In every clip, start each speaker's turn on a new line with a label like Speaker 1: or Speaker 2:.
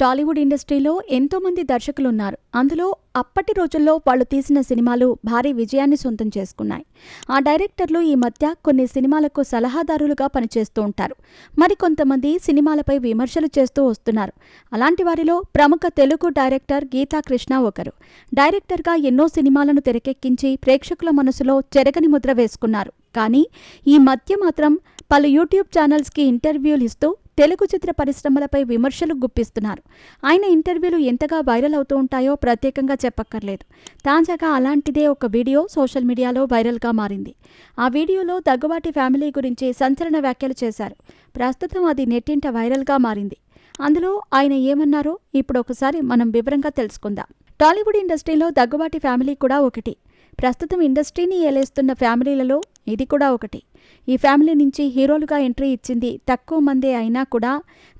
Speaker 1: టాలీవుడ్ ఇండస్ట్రీలో ఎంతోమంది దర్శకులు ఉన్నారు అందులో అప్పటి రోజుల్లో వాళ్ళు తీసిన సినిమాలు భారీ విజయాన్ని సొంతం చేసుకున్నాయి. ఆ డైరెక్టర్లు ఈ మధ్య కొన్ని సినిమాలకు సలహాదారులుగా పనిచేస్తూ ఉంటారు. మరికొంతమంది సినిమాలపై విమర్శలు చేస్తూ వస్తున్నారు. అలాంటి వారిలో ప్రముఖ తెలుగు డైరెక్టర్ గీతా కృష్ణ ఒకరు. డైరెక్టర్గా ఎన్నో సినిమాలను తెరకెక్కించి ప్రేక్షకుల మనసులో చెరగని ముద్ర వేసుకున్నారు. కానీ ఈ మధ్య మాత్రం పలు యూట్యూబ్ ఛానల్స్కి ఇంటర్వ్యూలు ఇస్తూ తెలుగు చిత్ర పరిశ్రమలపై విమర్శలు గుప్పిస్తున్నారు. ఆయన ఇంటర్వ్యూలు ఎంతగా వైరల్ అవుతూ ఉంటాయో ప్రత్యేకంగా చెప్పక్కర్లేదు. తాజాగా అలాంటిదే ఒక వీడియో సోషల్ మీడియాలో వైరల్గా మారింది. ఆ వీడియోలో దగ్గుబాటి ఫ్యామిలీ గురించి సంచలన వ్యాఖ్యలు చేశారు. ప్రస్తుతం అది నెట్టింట వైరల్గా మారింది. అందులో ఆయన ఏమన్నారో ఇప్పుడు ఒకసారి మనం వివరంగా తెలుసుకుందాం. టాలీవుడ్ ఇండస్ట్రీలో దగ్గుబాటి ఫ్యామిలీ కూడా ఒకటి. ప్రస్తుతం ఇండస్ట్రీని ఏలేస్తున్న ఫ్యామిలీలలో ఇది కూడా ఒకటి. ఈ ఫ్యామిలీ నుంచి హీరోలుగా ఎంట్రీ ఇచ్చింది తక్కువ మందే అయినా కూడా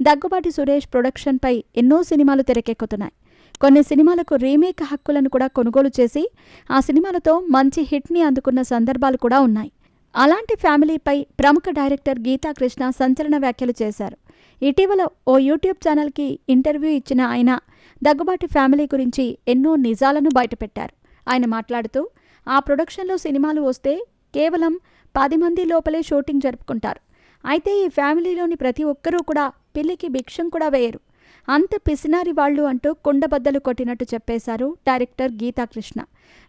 Speaker 1: దగ్గుబాటి సురేష్ ప్రొడక్షన్పై ఎన్నో సినిమాలు తెరకెక్కుతున్నాయి. కొన్ని సినిమాలకు రీమేక్ హక్కులను కూడా కొనుగోలు చేసి ఆ సినిమాలతో మంచి హిట్ని అందుకున్న సందర్భాలు కూడా ఉన్నాయి. అలాంటి ఫ్యామిలీపై ప్రముఖ డైరెక్టర్ గీతాకృష్ణ సంచలన వ్యాఖ్యలు చేశారు. ఇటీవల ఓ యూట్యూబ్ ఛానల్కి ఇంటర్వ్యూ ఇచ్చిన ఆయన దగ్గుబాటి ఫ్యామిలీ గురించి ఎన్నో నిజాలను బయటపెట్టారు. ఆయన మాట్లాడుతూ ఆ ప్రొడక్షన్లో సినిమాలు వస్తే కేవలం పది మంది లోపలే షూటింగ్ జరుపుకుంటారు. అయితే ఈ ఫ్యామిలీలోని ప్రతి ఒక్కరూ కూడా పిల్లికి భిక్షం కూడా వేయరు. అంత పిసినారి వాళ్ళు అంటూ కుండబద్దలు కొట్టినట్టు చెప్పేశారు డైరెక్టర్ గీతాకృష్ణ.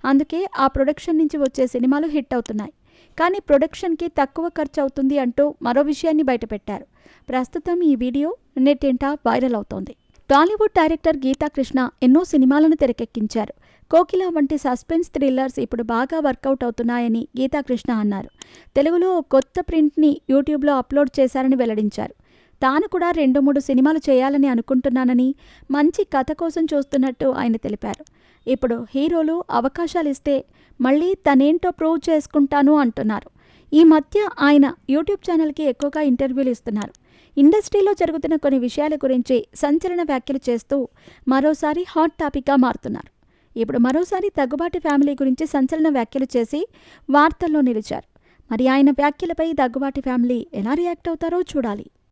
Speaker 1: అందుకే ఆ ప్రొడక్షన్ నుంచి వచ్చే సినిమాలు హిట్ అవుతున్నాయి. కానీ ప్రొడక్షన్కి తక్కువ ఖర్చు అవుతుంది అంటూ మరో విషయాన్ని బయటపెట్టారు. ప్రస్తుతం ఈ వీడియో నెట్టింట వైరల్ అవుతోంది. టాలీవుడ్ డైరెక్టర్ గీతాకృష్ణ ఎన్నో సినిమాలను తెరకెక్కించారు. కోకిల వంటి సస్పెన్స్ థ్రిల్లర్స్ ఇప్పుడు బాగా వర్కౌట్ అవుతున్నాయని గీతాకృష్ణ అన్నారు. తెలుగులో కొత్త ప్రింట్ని యూట్యూబ్లో అప్లోడ్ చేశారని వెల్లడించారు. తాను కూడా రెండు మూడు సినిమాలు చేయాలని అనుకుంటున్నానని మంచి కథ కోసం చూస్తున్నట్టు ఆయన తెలిపారు. ఇప్పుడు హీరోలు అవకాశాలు ఇస్తే మళ్ళీ తనేంటో ప్రూవ్ చేసుకుంటాను అంటున్నారు. ఈ మధ్య ఆయన యూట్యూబ్ ఛానల్కి ఎక్కువగా ఇంటర్వ్యూలు ఇస్తున్నారు. ఇండస్ట్రీలో జరుగుతున్న కొన్ని విషయాల గురించి సంచలన వ్యాఖ్యలు చేస్తూ మరోసారి హాట్ టాపిక్గా మారుతున్నారు. ఇప్పుడు మరోసారి దగ్గుబాటి ఫ్యామిలీ గురించి సంచలన వ్యాఖ్యలు చేసి వార్తల్లో నిలిచారు. మరి ఆయన వ్యాఖ్యలపై దగ్గుబాటి ఫ్యామిలీ ఎలా రియాక్ట్ అవుతారో చూడాలి.